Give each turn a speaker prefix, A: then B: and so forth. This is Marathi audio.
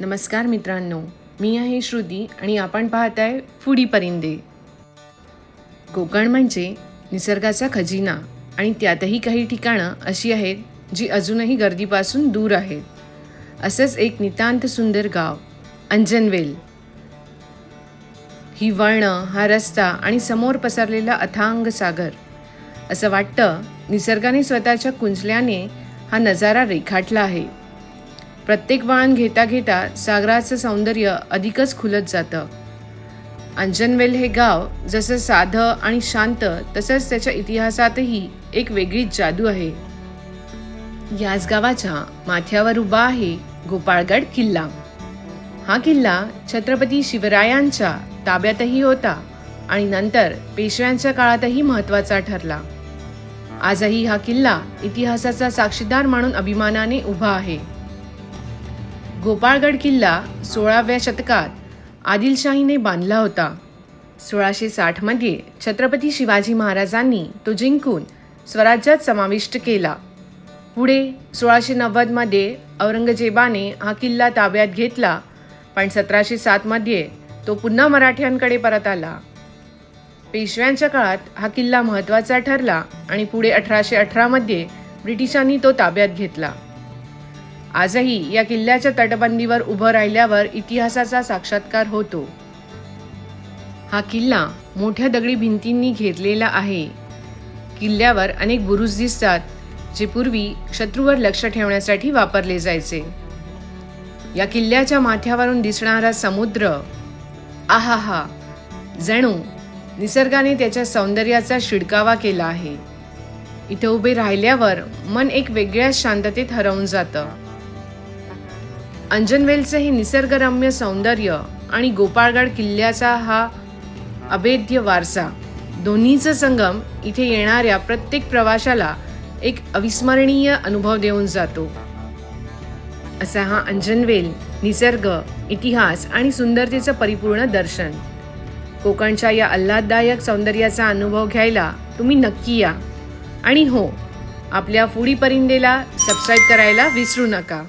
A: नमस्कार मित्रांनो मी आहे श्रुती आणि आपण पाहत आहे फुडी परिंदे. कोकण म्हणजे निसर्गाचा खजिना आणि त्यातही काही ठिकाणं अशी आहेत जी अजूनही गर्दीपासून दूर आहेत. असंच एक नितांत सुंदर गाव अंजनवेल. ही वळणं हा रस्ता आणि समोर पसरलेला अथांग सागर. असं वाटतं निसर्गाने स्वतःच्या कुंजल्याने हा नजारा रेखाटला आहे. प्रत्येक वाहन घेता घेता सागराचं सौंदर्य अधिकच खुलत जातं. अंजनवेल हे गाव जसं साधं आणि शांत तसंच त्याच्या इतिहासातही एक वेगळीच जादू आहे. याच गावाच्या माथ्यावर उभा आहे गोपाळगड किल्ला. हा किल्ला छत्रपती शिवरायांच्या ताब्यातही होता आणि नंतर पेशव्यांच्या काळातही महत्त्वाचा ठरला. आजही हा किल्ला इतिहासाचा साक्षीदार म्हणून अभिमानाने उभा आहे. गोपाळगड किल्ला सोळाव्या शतकात आदिलशाहीने बांधला होता. सोळाशे साठमध्ये छत्रपती शिवाजी महाराजांनी तो जिंकून स्वराज्यात समाविष्ट केला. पुढे सोळाशे नव्वदमध्ये औरंगजेबाने हा किल्ला ताब्यात घेतला पण सतराशे सातमध्ये तो पुन्हा मराठ्यांकडे परत आला. पेशव्यांच्या काळात हा किल्ला महत्त्वाचा ठरला आणि पुढे अठराशे अठरामध्ये ब्रिटिशांनी तो ताब्यात घेतला. आजही या किल्ल्याच्या तटबंदीवर उभं राहिल्यावर इतिहासाचा साक्षात्कार होतो. हा किल्ला मोठ्या दगडी भिंतींनी घेरलेला आहे. किल्ल्यावर अनेक बुरुज दिसतात जे पूर्वी शत्रूवर लक्ष ठेवण्यासाठी वापरले जायचे. या किल्ल्याच्या माथ्यावरून दिसणारा समुद्र आहाहा जणू निसर्गाने त्याच्या सौंदर्याचा शिडकावा केला आहे. इथे उभे राहिल्यावर मन एक वेगळ्याच शांततेत हरवून जातं. अंजनवेलचं हे निसर्गरम्य सौंदर्य आणि गोपाळगड किल्ल्याचा हा अभेद्य वारसा. दोन्हीचा संगम इथे येणाऱ्या प्रत्येक प्रवाशाला एक अविस्मरणीय अनुभव देऊन जातो. असा हा अंजनवेल निसर्ग इतिहास आणि सुंदरतेचं परिपूर्ण दर्शन. कोकणच्या या आल्हाददायक सौंदर्याचा अनुभव घ्यायला तुम्ही नक्की या. आणि हो आपल्या फुडी परिंदेला सबस्क्राईब करायला विसरू नका.